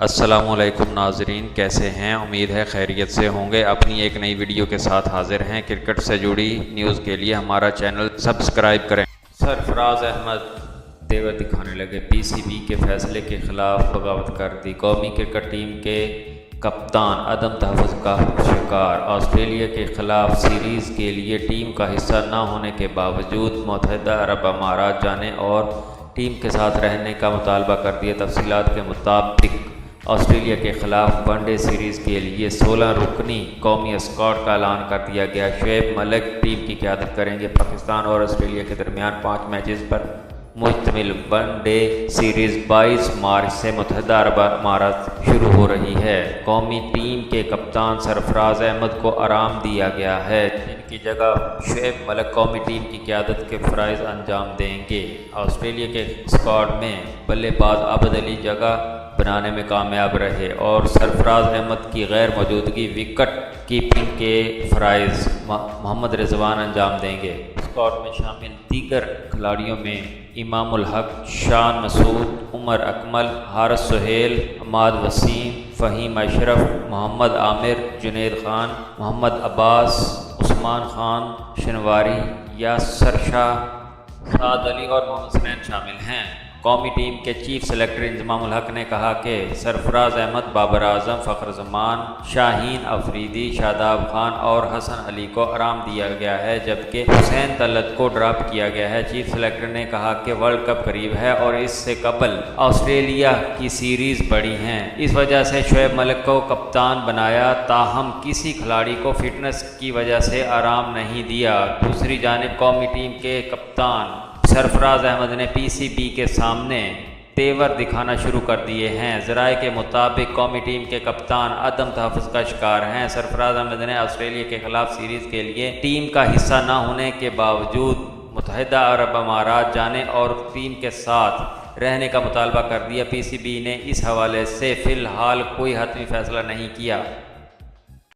السلام علیکم ناظرین، کیسے ہیں؟ امید ہے خیریت سے ہوں گے۔ اپنی ایک نئی ویڈیو کے ساتھ حاضر ہیں کرکٹ سے جڑی نیوز کے لیے۔ ہمارا چینل سبسکرائب کریں۔ سرفراز احمد تیور دکھانے لگے۔ پی سی بی کے فیصلے کے خلاف بغاوت کر دی قومی کرکٹ ٹیم کے کپتان عدم تحفظ کا شکار۔ آسٹریلیا کے خلاف سیریز کے لیے ٹیم کا حصہ نہ ہونے کے باوجود متحدہ عرب امارات جانے اور ٹیم کے ساتھ رہنے کا مطالبہ کر دیا۔ تفصیلات کے مطابق آسٹریلیا کے خلاف ون ڈے سیریز کے لیے سولہ رکنی قومی اسکواڈ کا اعلان کر دیا گیا۔ شعیب ملک ٹیم کی قیادت کریں گے۔ پاکستان اور آسٹریلیا کے درمیان پانچ میچز پر مشتمل ون ڈے سیریز بائیس مارچ سے متحدہ عرب امارات شروع ہو رہی ہے۔ قومی ٹیم کے کپتان سرفراز احمد کو آرام دیا گیا ہے۔ جن کی جگہ شعیب ملک قومی ٹیم کی قیادت کے فرائض انجام دیں گے۔ آسٹریلیا کے اسکواڈ میں بلے باز عبد علی جگہ بنانے میں کامیاب رہے اور سرفراز احمد کی غیر موجودگی وکٹ کیپنگ کے فرائض محمد رضوان انجام دیں گے۔ اسکواڈ میں شامل دیگر کھلاڑیوں میں امام الحق شان مسعود، عمر اکمل، حارث سہیل اماد وسیم، فہیم اشرف، محمد عامر، جنید خان، محمد عباس، عثمان خان، شنواری یا سرشاہ سعد علی اور محمد سنین شامل ہیں۔ قومی ٹیم کے چیف سلیکٹر انضمام الحق نے کہا کہ سرفراز احمد، بابر اعظم، فخر زمان، شاہین افریدی، شاداب خان اور حسن علی کو آرام دیا گیا ہے، جبکہ حسین طلت کو ڈراپ کیا گیا ہے۔ چیف سلیکٹر نے کہا کہ ورلڈ کپ قریب ہے اور اس سے قبل آسٹریلیا کی سیریز بڑی ہیں۔ اس وجہ سے شعیب ملک کو کپتان بنایا، تاہم کسی کھلاڑی کو فٹنس کی وجہ سے آرام نہیں دیا۔ دوسری جانب قومی ٹیم کے کپتان سرفراز احمد نے پی سی بی کے سامنے تیور دکھانا شروع کر دیے ہیں۔ ذرائع کے مطابق قومی ٹیم کے کپتان عدم تحفظ کا شکار ہیں۔ سرفراز احمد نے آسٹریلیا کے خلاف سیریز کے لیے ٹیم کا حصہ نہ ہونے کے باوجود متحدہ عرب امارات جانے اور ٹیم کے ساتھ رہنے کا مطالبہ کر دیا۔ پی سی بی نے اس حوالے سے فی الحال کوئی حتمی فیصلہ نہیں کیا۔